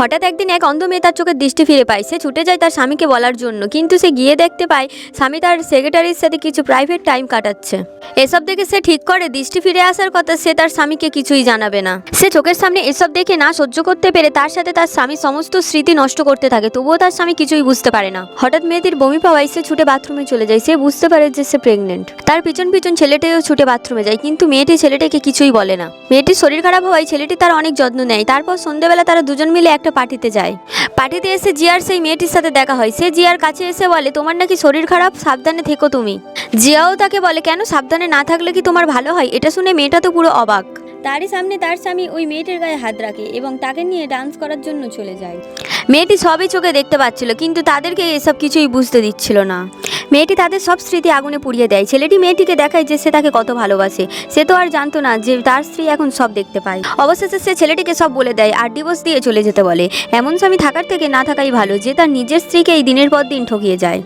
হঠাৎ একদিন এক অন্ধ মেয়ে তার চোখের দৃষ্টি ফিরে পায়। সে ছুটে যায় তার স্বামীকে বলার জন্য, কিন্তু সে গিয়ে দেখতে পায় স্বামী তার সেক্রেটারির সাথে কিছু প্রাইভেট টাইম কাটাচ্ছে। এসব দেখে সে ঠিক করে, দৃষ্টি ফিরে আসার কথা সে তার স্বামীকে কিছুই জানাবে না। সে চোখের সামনে এসব দেখে না সহ্য করতে পেরে তার সাথে তার স্বামী সমস্ত স্মৃতি নষ্ট করতে থাকে, তবুও তার স্বামী কিছুই বুঝতে পারে না। হঠাৎ মেয়েটির বমি পাওয়ায় সে ছুটে বাথরুমে চলে যায়। সে বুঝতে পারে যে সে প্রেগনেন্ট তার পিছন পিছন ছেলেটিও ছুটে বাথরুমে যায়, কিন্তু মেয়েটি ছেলেটিকে কিছুই বলে না। মেয়েটির শরীর খারাপ হওয়ায় ছেলেটি তার অনেক যত্ন নেয়। তারপর সন্ধ্যেবেলা তারা দুজন মিলে একটা পার্টিতে যায়। পার্টিতে এসে জিয়ার সেই মেয়েটির সাথে দেখা হয়। সে জিয়ার কাছে এসে বলে, তোমার নাকি শরীর খারাপ? সাবধানে থেকো তুমি। জিয়াও তাকে বলে, কেন? সাবধানে না থাকলে কি তোমার ভালো হয়? এটা শুনে মেয়েটা তো পুরো অবাক। তারই সামনে তার স্বামী ওই মেয়েটির গায়ে হাত রাখে এবং তাকে নিয়ে ডান্স করার জন্য চলে যায়। মেয়েটি সবই চোখে দেখতে পাচ্ছিল, কিন্তু তাদেরকে এসব কিছুই বুঝতে দিচ্ছিল না। মেয়েটি তাদের সব স্মৃতি আগুনে পুড়িয়ে দেয়। ছেলেটি মেয়েটিকে দেখায় যে সে তাকে কত ভালোবাসে। সে তো আর জানতো না যে তার স্ত্রী এখন সব দেখতে পায়। অবশেষে সে ছেলেটিকে সব বলে দেয় আর ডিভোর্স দিয়ে চলে যেতে বলে। এমন স্বামী থাকার থেকে না থাকাই ভালো, যে তার নিজের স্ত্রীকে এই দিনের পর দিন ঠকিয়ে যায়।